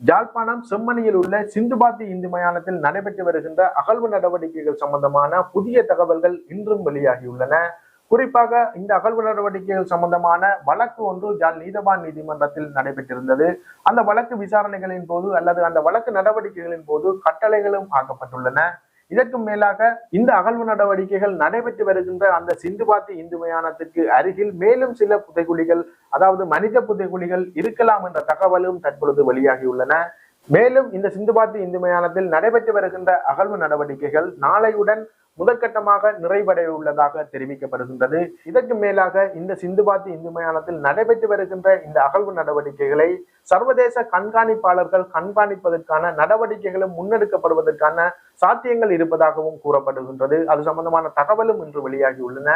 ஜாழ்ப்பாணம் செம்மணியில் உள்ள சிந்துபாத்தி இந்து மயானத்தில் நடைபெற்று வருகின்ற அகழ்வு நடவடிக்கைகள் சம்பந்தமான புதிய தகவல்கள் இன்றும் வெளியாகியுள்ளன குறிப்பாக இந்த அகழ்வு நடவடிக்கைகள் சம்பந்தமான வழக்கு ஒன்று ஜாழ் நீதவான் நீதிமன்றத்தில் நடைபெற்றிருந்தது. அந்த வழக்கு விசாரணைகளின் போது அல்லது அந்த வழக்கு நடவடிக்கைகளின் போது கட்டளைகளும் ஆக்கப்பட்டுள்ளன. இதற்கு மேலாக இந்த அகழ்வு நடவடிக்கைகள் நடைபெற்று வருகின்ற அந்த சிந்துபாத்தி இந்து மயானத்திற்கு அருகில் மேலும் சில புதைகுழிகள் அதாவது மனித புதைகுழிகள் இருக்கலாம் என்ற தகவலும் தற்பொழுது வெளியாகியுள்ளன. மேலும் இந்த சிந்துபாத்தி இந்து மயானத்தில் நடைபெற்று வருகின்ற அகழ்வு நடவடிக்கைகள் நாளையுடன் முதற்கட்டமாக நிறைவடைய உள்ளதாக தெரிவிக்கப்படுகின்றது. இதற்கு மேலாக இந்த சிந்துபாத்தி இந்து மயானத்தில் நடைபெற்று வருகின்ற இந்த அகழ்வு நடவடிக்கைகளை சர்வதேச கண்காணிப்பாளர்கள் கண்காணிப்பதற்கான நடவடிக்கைகளும் முன்னெடுக்கப்படுவதற்கான சாத்தியங்கள் இருப்பதாகவும் கூறப்படுகின்றது. அது சம்பந்தமான தகவலும் இன்று வெளியாகியுள்ளன.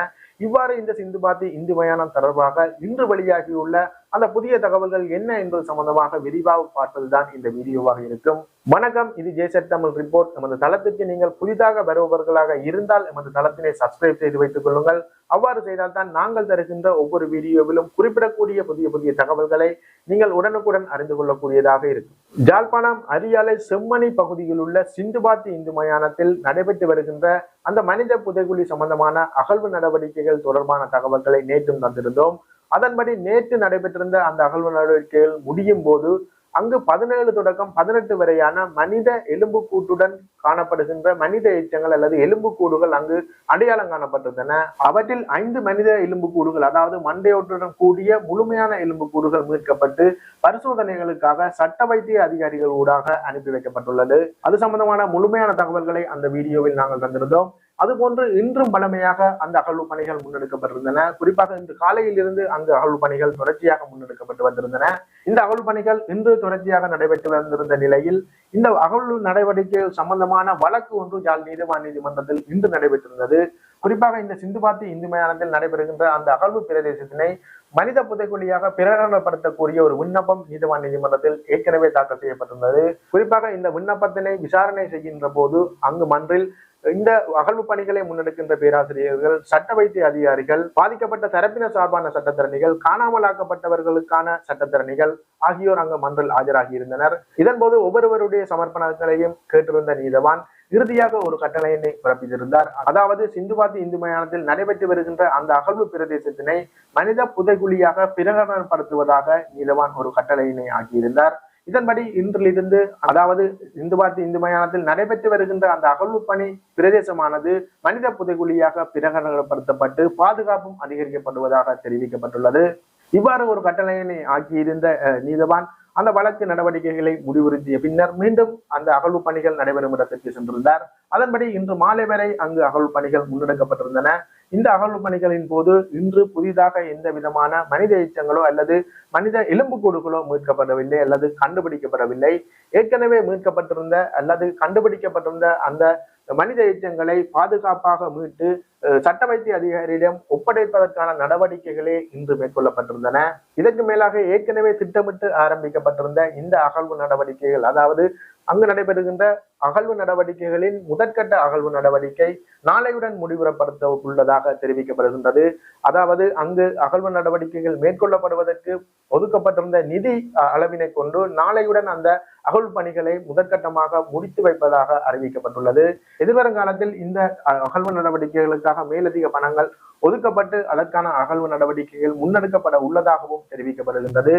இவ்வாறு இந்த சிந்துபாத்தி இந்து மயானம் தொடர்பாக இன்று வெளியாகியுள்ள அந்த புதிய தகவல்கள் என்ன என்பது சம்பந்தமாக விரிவாக பார்ப்பதுதான் இந்த வீடியோவாக இருக்கும். வணக்கம் இது ஜேசட் தமிழ் ரிப்போர்ட் நமது தளத்திற்கு நீங்கள் புதிதாக வருபவர்களாக இருந்தால் எமது தளத்தினை சப்ஸ்கிரைப் செய்து வைத்துக் கொள்ளுங்கள். அவ்வாறு செய்தால் தான் நாங்கள் தருகின்ற ஒவ்வொரு வீடியோவிலும் குறிப்பிடக்கூடிய புதிய புதிய தகவல்களை நீங்கள் உடனுக்குடன் அறிந்து கொள்ளக்கூடியதாக இருக்கும். ஜாழ்ப்பாணம் அரியாலை செம்மணி பகுதியில் உள்ள சிந்துபாத்தி இந்து மயானத்தில் நடைபெற்று வருகின்ற அந்த மனித புதைகுழி சம்பந்தமான அகழ்வு நடவடிக்கைகள் தொடர்பான தகவல்களை நேற்றும் தந்திருந்தோம். அதன்படி நேற்று நடைபெற்றிருந்த அந்த அகழ்வு நடவடிக்கைகள் முடியும் போது அங்கு பதினேழு தொடக்கம் பதினெட்டு வரையான மனித எலும்பு கூட்டுடன் காணப்படுகின்ற மனித எச்சங்கள் அல்லது எலும்பு கூடுகள் அங்கு அடையாளம் காணப்பட்டிருந்தன. அவற்றில் ஐந்து மனித எலும்பு கூடுகள் அதாவது மண்டையோட்டுடன் கூடிய முழுமையான எலும்பு கூடுகள் மீட்கப்பட்டு பரிசோதனைகளுக்காக சட்ட வைத்திய அதிகாரிகள் ஊடாக அனுப்பி வைக்கப்பட்டுள்ளது. அது சம்பந்தமான முழுமையான தகவல்களை அந்த வீடியோவில் நாங்கள் தந்திருந்தோம். அதுபோன்று இன்றும் பலமையாக அந்த அகழ்வு பணிகள் முன்னெடுக்கப்பட்டிருந்தன. குறிப்பாக இன்று காலையில் இருந்து அந்த அகழ்வு பணிகள் தொடர்ச்சியாக முன்னெடுக்கப்பட்டு வந்திருந்தன. இந்த அகழ்வு பணிகள் இன்று தொடர்ச்சியாக நடைபெற்று வந்திருந்த நிலையில் இந்த அகழ்வு நடவடிக்கை சம்பந்தமான வழக்கு ஒன்று ஜாழ் நீதிவான் நீதிமன்றத்தில் இன்று நடைபெற்றிருந்தது. குறிப்பாக இந்த சிந்துபாத்தி இந்து மயானத்தில் நடைபெறுகின்ற அந்த அகழ்வு பிரதேசத்தினை மனித புதைக்குழியாக பிரகடனப்படுத்தக்கூடிய ஒரு விண்ணப்பம் நீதிவான் நீதிமன்றத்தில் ஏற்கனவே தாக்கல் செய்யப்பட்டிருந்தது. குறிப்பாக இந்த விண்ணப்பத்தினை விசாரணை செய்கின்ற போது அங்கு மன்றில் இந்த அகழ்வு பணிகளை முன்னெடுக்கின்ற பேராசிரியர்கள் சட்ட வைத்திய அதிகாரிகள் பாதிக்கப்பட்ட தரப்பினர் சார்பான சட்டத்திறனிகள் காணாமலாக்கப்பட்டவர்களுக்கான சட்டத்திறனிகள் ஆகியோர் அங்கு மன்றில் ஆஜராகியிருந்தனர் இதன்போது ஒவ்வொருவருடைய சமர்ப்பணங்களையும் கேட்டிருந்த நீதவான் இறுதியாக ஒரு கட்டளையினை பிறப்பித்திருந்தார். அதாவது சிந்துபாத்தி இந்து மயானத்தில் நடைபெற்று வருகின்ற அந்த அகழ்வு பிரதேசத்தினை மனித புதைகுழியாக பிரகடனப்படுத்துவதாக நீதவான் ஒரு கட்டளையினை ஆக்கியிருந்தார். இதன்படி இன்றிலிருந்து அதாவது இந்துபாத்தி இந்து மயானத்தில் நடைபெற்று வருகின்ற அந்த அகழ்வு பணி பிரதேசமானது மனித புதைகுழியாக பிரகடனப்படுத்தப்பட்டு பாதுகாப்பும் அதிகரிக்கப்படுவதாக தெரிவிக்கப்பட்டுள்ளது. இவ்வாறு ஒரு கட்டளையினை ஆக்கியிருந்த நீதவான் அந்த வழக்கு நடவடிக்கைகளை முடிவுறுத்திய பின்னர் மீண்டும் அந்த அகழ்வு பணிகள் நடைபெறும் இடத்திற்கு சென்றிருந்தார். அதன்படி இன்று மாலை வரை அங்கு அகழ்வு பணிகள் முன்னெடுக்கப்பட்டிருந்தன. இந்த அகழ்வு பணிகளின் போது இன்று புதிதாக எந்த விதமான மனித எச்சங்களோ அல்லது மனித எலும்புக்கூடுகளோ மீட்கப்படவில்லை அல்லது கண்டுபிடிக்கப்படவில்லை. ஏற்கனவே மீட்கப்பட்டிருந்த அல்லது கண்டுபிடிக்கப்பட்டிருந்த அந்த மனித எச்சங்களை பாதுகாப்பாக மீட்டு சட்ட வைத்திய அதிகாரியிடம் ஒப்படைப்பதற்கான நடவடிக்கைகளே இன்று மேற்கொள்ளப்பட்டிருந்தன. இதற்கு மேலாக ஏற்கனவே திட்டமிட்டு ஆரம்பிக்கப்பட்டிருந்த இந்த அகழ்வு நடவடிக்கைகள் அதாவது அங்கு நடைபெறுகின்ற அகழ்வு நடவடிக்கைகளின் முதற்கட்ட அகழ்வு நடவடிக்கை நாளையுடன் முடிவுறப்படுத்த உள்ளதாக தெரிவிக்கப்படுகின்றது. அதாவது அங்கு அகழ்வு நடவடிக்கைகள் மேற்கொள்ளப்படுவதற்கு ஒதுக்கப்பட்டிருந்த நிதி அளவினை கொண்டு நாளையுடன் அந்த அகழ்வு பணிகளை முதற்கட்டமாக முடித்து வைப்பதாக அறிவிக்கப்பட்டுள்ளது. எதிர்வருங்காலத்தில் இந்த அகழ்வு நடவடிக்கைகளுக்காக மேலதிக பணங்கள் ஒதுக்கப்பட்டு அதற்கான அகழ்வு நடவடிக்கைகள் முன்னெடுக்கப்பட உள்ளதாகவும் தெரிவிக்கப்படுகின்றது.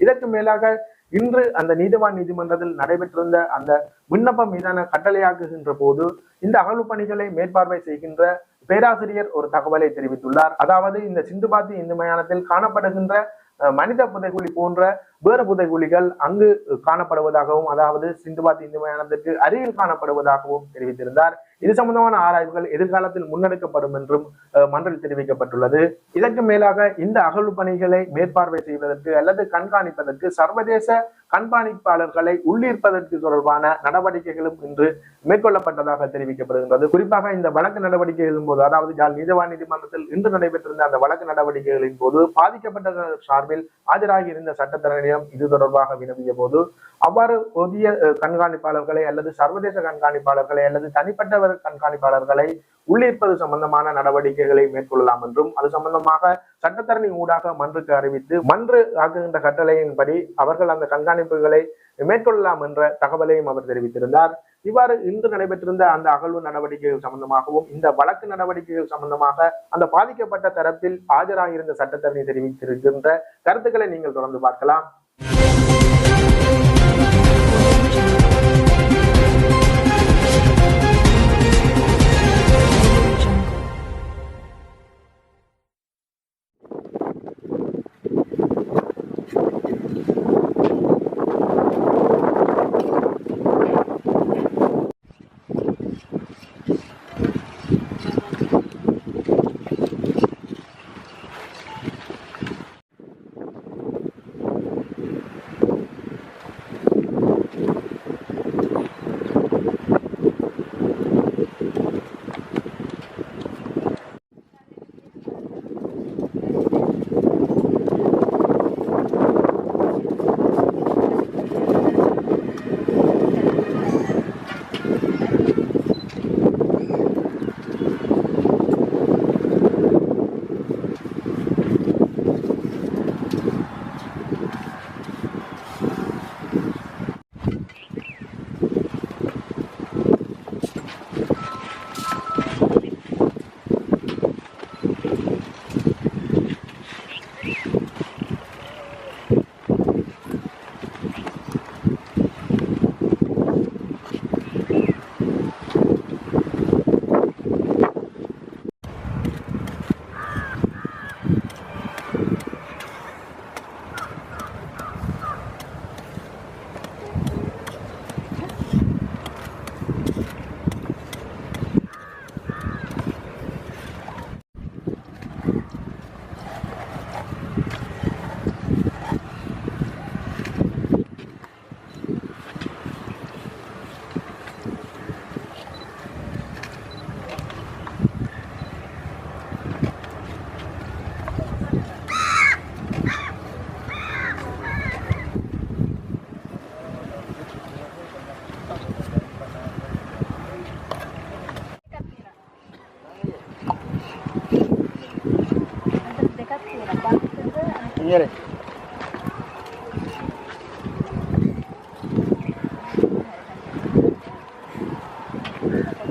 இதற்கு மேலாக இன்று அந்த நீதிவான் நீதிமன்றத்தில் நடைபெற்றிருந்த அந்த விண்ணப்பம் மீதான கட்டளையாக்குகின்ற போது இந்த அகழ்வு பணிகளை மேற்பார்வை செய்கின்ற பேராசிரியர் ஒரு தகவலை தெரிவித்துள்ளார். அதாவது இந்த சிந்துபாத்தி இந்து மயானத்தில் காணப்படுகின்ற மனித புதைகுழி போன்ற வேறு புதைகுழிகள் அங்கு காணப்படுவதாகவும் அதாவது சிந்துபாத்தி இந்து மயானத்திற்கு அருகில் காணப்படுவதாகவும் தெரிவித்திருந்தார். இது சம்பந்தமான ஆராய்வுகள் எதிர்காலத்தில் முன்னெடுக்கப்படும் என்றும் மன்றில் தெரிவிக்கப்பட்டுள்ளது. இதற்கு மேலாக இந்த அகழ்வு பணிகளை மேற்பார்வை செய்வதற்கு அல்லது கண்காணிப்பதற்கு சர்வதேச கண்காணிப்பாளர்களை உள்ளீர்ப்பதற்கு தொடர்பான நடவடிக்கைகளும் இன்று மேற்கொள்ளப்பட்டதாக தெரிவிக்கப்படுகின்றது. குறிப்பாக இந்த வழக்கு நடவடிக்கைகளின் போது அதாவது ஜால் நீதவான் நீதிமன்றத்தில் இன்று நடைபெற்றிருந்த அந்த வழக்கு நடவடிக்கைகளின் போது பாதிக்கப்பட்ட சார்பில் ஆஜராகி இருந்த சட்டத்தரணியம் இது தொடர்பாக வினவிய போது அவ்வாறு புதிய கண்காணிப்பாளர்களை அல்லது சர்வதேச கண்காணிப்பாளர்களை அல்லது தனிப்பட்ட கண்காணிப்பாளர்களை உள்ளிருப்பது சம்பந்தமான நடவடிக்கைகளை மேற்கொள்ளலாம் என்றும் அது சம்பந்தமாக சட்டத்தரணி ஊடாக மன்றுக்கு அறிவித்து மன்று ஆக்குகின்ற கட்டளையின்படி அவர்கள் அந்த கண்காணிப்புகளை மேற்கொள்ளலாம் என்ற தகவலையும் அவர் தெரிவித்திருந்தார். இவ்வாறு இன்று நடைபெற்றிருந்த அந்த அகழ்வு நடவடிக்கைகள் சம்பந்தமாகவும் இந்த வழக்கு நடவடிக்கைகள் சம்பந்தமாக அந்த பாதிக்கப்பட்ட தரப்பில் ஆஜராகியிருந்த சட்டத்தரணி தெரிவித்திருக்கின்ற கருத்துக்களை நீங்கள் தொடர்ந்து பார்க்கலாம்.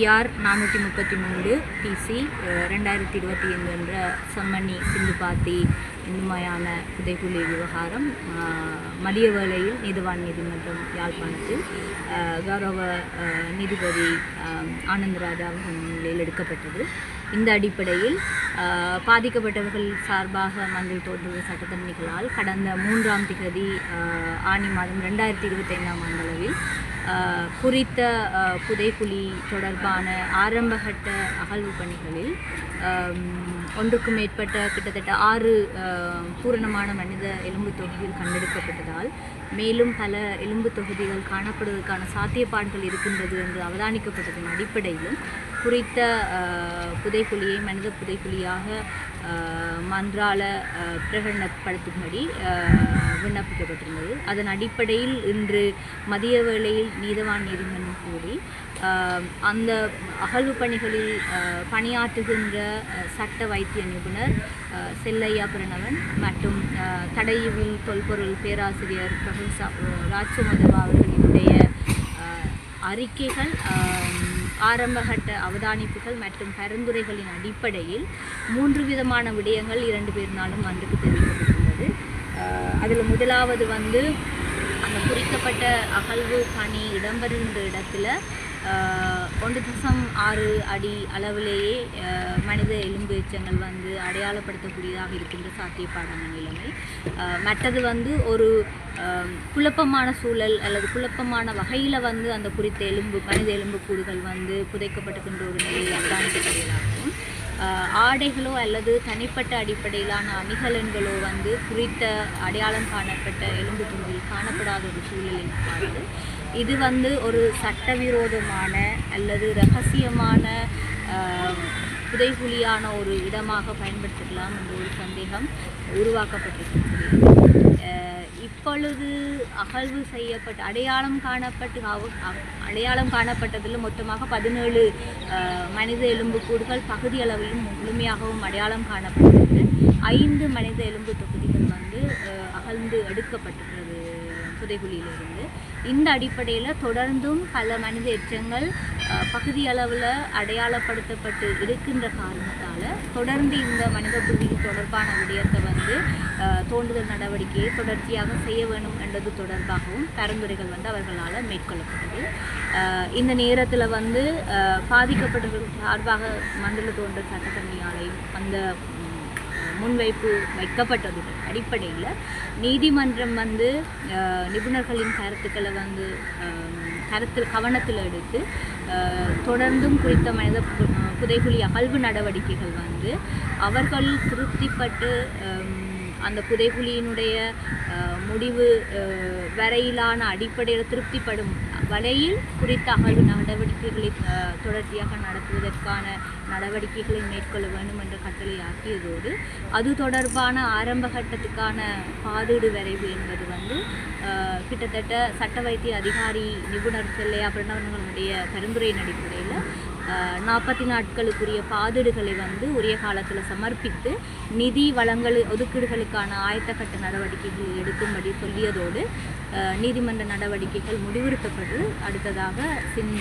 பிஆர் நானூற்றி முப்பத்தி மூன்று பிசி ரெண்டாயிரத்தி இருபத்தி ஐந்து என்ற செம்மணி சிந்துபாத்தி இந்துமையான புதைக்குழி விவகாரம் மதிய வேளையில் நீதிவான் நீதிமன்றம் யாழ்ப்பாணத்தில் கௌரவ நீதிபதி ஆனந்தராஜா அவர்கள் முன்னிலையில் எடுக்கப்பட்டது. இந்த அடிப்படையில் பாதிக்கப்பட்டவர்கள் சார்பாக மந்தில் தோன்றிய சட்டத்தரணிகளால் கடந்த மூன்றாம் திகதி ஆணி ஆனி மாதம் ரெண்டாயிரத்தி இருபத்தைந்தாம் ஆண்டளவில் குறித்த புதைப்புலி தொடர்பான ஆரம்பகட்ட அகழ்வு பணிகளில் ஒன்றுக்கும் மேற்பட்ட கிட்டத்தட்ட ஆறு பூரணமான மனித எலும்பு தொகுதிகள் கண்டெடுக்கப்பட்டதால் மேலும் பல எலும்பு தொகுதிகள் காணப்படுவதற்கான சாத்தியப்பாடுகள் இருக்கின்றது என்று அவதானிக்கப்பட்டதன் அடிப்படையிலும் குறித்த புதைக்குழியை மனித புதைக்குழியாக மன்றால பிரகடனப்படுத்தும்படி விண்ணப்பிக்கப்பட்டிருந்தது. அதன் அடிப்படையில் இன்று மதிய வேளையில் நீதவான் நீதிமன்றம் கூடி அந்த அகழ்வு பணிகளில் பணியாற்றுகின்ற சட்ட வைத்திய நிபுணர் செல்லையா பிரணவன் மற்றும் அஹ், தொல்பொருள் பேராசிரியர் ப்ரொஃபசர் ராஜ்சுமதவா அவர்களினுடைய அறிக்கைகள் ஆரம்பகட்ட அவதானிப்புகள் மற்றும் பரிந்துரைகளின் அடிப்படையில் மூன்று விதமான விடயங்கள் இரண்டு பேர்னாலும் அன்றுக்கு தெரிவிக்கப்பட்டுள்ளது. அதில் முதலாவது வந்து அந்த குறிக்கப்பட்ட அகழ்வு பணி இடம்பெறுகின்ற இடத்துல ஒன்று தசம் ஆறு அடி அளவிலேயே மனித எலும்பு எச்சங்கள் வந்து அடையாளப்படுத்தக்கூடியதாக இருக்கின்ற சாத்தியப்பாடான நிலைமை. மற்றது வந்து ஒரு குழப்பமான சூழல் அல்லது குழப்பமான வகையில் வந்து அந்த குறித்த எலும்பு மனித எலும்புக்கூடுகள் வந்து புதைக்கப்பட்டிருக்கின்ற ஒரு நிலையை அவதானிக்கக்கூடியதாகவும் ஆடைகளோ அல்லது தனிப்பட்ட அடிப்படையிலான அணிகலன்களோ வந்து குறித்த அடையாளம் காணப்பட்ட எலும்பு துண்டில் காணப்படாத ஒரு சூழலின் பார்த்து இது வந்து ஒரு சட்டவிரோதமான அல்லது ரகசியமான புதைகுழியான ஒரு இடமாக பயன்படுத்திக்கலாம் என்ற ஒரு சந்தேகம் உருவாக்கப்பட்டிருக்கிறது. இப்பொழுது அகழ்வு செய்யப்பட்ட அடையாளம் காணப்பட்டு அடையாளம் காணப்பட்டதில் மொத்தமாக பதினேழு மனித எலும்புக்கூடுகள் பகுதி அளவிலும் முழுமையாகவும் அடையாளம் காணப்பட்டிருக்கு ஐந்து மனித எலும்பு தொகுதிகள் வந்து அகழ்ந்து எடுக்கப்பட்டிருக்கிறது புதைகுழியிலிருந்து. இந்த அடிப்படையில் தொடர்ந்தும் பல மனித எச்சங்கள் பகுதி அளவில் அடையாளப்படுத்தப்பட்டு இருக்கின்ற காரணத்தால் தொடர்ந்து இந்த மனித புவிக்கு தொடர்பான விடயத்தை வந்து தோண்டுதல் நடவடிக்கையை தொடர்ச்சியாக செய்ய வேண்டும் என்றது தொடர்பாகவும் பரிந்துரைகள் வந்து அவர்களால் மேற்கொள்ளப்பட்டது. இந்த நேரத்தில் வந்து பாதிக்கப்பட்டவர்கள் சார்பாக மண்டல தோன்ற சட்டத்தன்மையாலையும் அந்த முன்வைப்பு வைக்கப்பட்டது. அடிப்படையில் நீதிமன்றம் வந்து நிபுணர்களின் கருத்துக்களை வந்து அஹ், கருத்தில் கவனத்தில் எடுத்து தொடர்ந்தும் குறித்த மனித புதைகுழி அகழ்வு நடவடிக்கைகள் வந்து அவர்கள் திருப்திப்பட்டு அந்த புதைகுழியினுடைய முடிவு வரையிலான அடிப்படையில் திருப்திப்படும் வலையில் குறித்த அகழ்வு நடவடிக்கைகளை தொடர்ச்சியாக நடத்துவதற்கான நடவடிக்கைகளை மேற்கொள்ள வேண்டும் என்ற கட்டளையாக்கியதோடு அது தொடர்பான ஆரம்ப கட்டத்துக்கான பாதீடு வரைவு என்பது வந்து கிட்டத்தட்ட சட்ட வைத்திய அதிகாரி நிபுணர் செல்லையா பிரணவர்களுடைய பரிந்துரையின் அடிப்படையில் நாற்பத்தி நாட்களுக்குரிய பாதீடுகளை வந்து உரிய காலத்தில் சமர்ப்பித்து நிதி வளங்கள் ஒதுக்கீடுகளுக்கான ஆயத்தக்கட்ட நடவடிக்கைகள் எடுக்கும்படி சொல்லியதோடு நீதிமன்ற நடவடிக்கைகள் முடிவுறுத்தப்பட்டு அடுத்ததாக சின்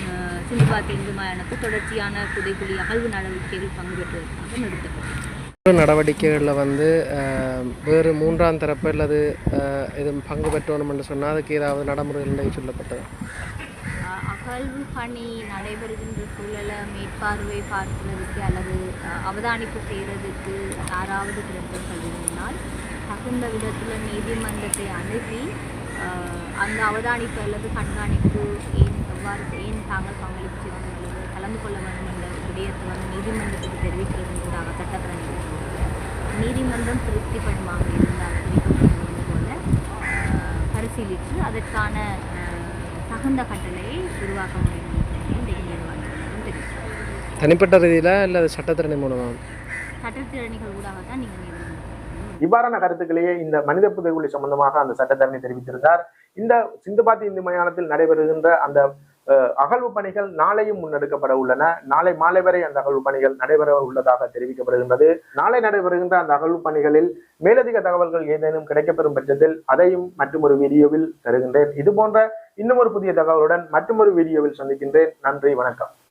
சிந்துபா இந்து தொடர்ச்சியான புதைக்குழி அகழ்வு நடவடிக்கைகள் பங்கு நிறுத்தப்பட்டது. நடவடிக்கைகளில் வந்து வேறு மூன்றாம் தரப்பு அல்லது எதுவும் பங்கு பெற்றோணும் என்று சொன்னால் அதுக்கு ஏதாவது நடைமுறைகள் சொல்லப்பட்டது. கல்வி பணி நடைபெறுகின்ற சூழலை மேற்பார்வை பார்க்கிறதுக்கு அல்லது அவதானிப்பு செய்கிறதுக்கு யாராவது கிடைத்தவர்கள் இருந்தால் தகுந்த விதத்தில் நீதிமன்றத்தை அணுகி அந்த அவதானிப்பு அல்லது கண்காணிப்பு ஏன் எவ்வாறு ஏன் தாங்கள் பங்களிப்பு அல்லது கலந்து கொள்ள வேண்டும் என்ற விடயத்தை வந்து நீதிமன்றத்துக்கு தெரிவிக்கிறது கூடாக சட்டப்பிரணி நீதிமன்றம் திருப்திப்படுமாக இருந்தால் போல பரிசீலித்து அதற்கான தகுந்த கட்டளையை உருவாக்க முடியும் தனிப்பட்ட ரீதியில் இல்லை சட்டத்திறனை மூலமாக சட்டத்திறனிகள் ஊடாக தான் நீங்கள் இவ்வாறான கருத்துக்களையே இந்த மனித புதைகுழி சம்பந்தமாக அந்த சட்டத்தரணி தெரிவித்திருந்தார். இந்த சிந்துபாத்தி இந்து மயானத்தில் நடைபெறுகின்ற அந்த அகழ்வு பணிகள் நாளையும் முன்னெடுக்கப்பட உள்ளன. நாளை மாலை வரை அந்த அகழ்வு பணிகள் நடைபெற உள்ளதாக தெரிவிக்கப்படுகின்றது. நாளை நடைபெறுகின்ற அந்த அகழ்வு பணிகளில் மேலதிக தகவல்கள் ஏதேனும் கிடைக்கப்பெறும் பட்சத்தில் அதையும் மற்றொரு வீடியோவில் தருகின்றேன். இது போன்ற இன்னும் ஒரு புதிய தகவலுடன் மற்றொரு வீடியோவில் சந்திக்கின்றேன். நன்றி வணக்கம்.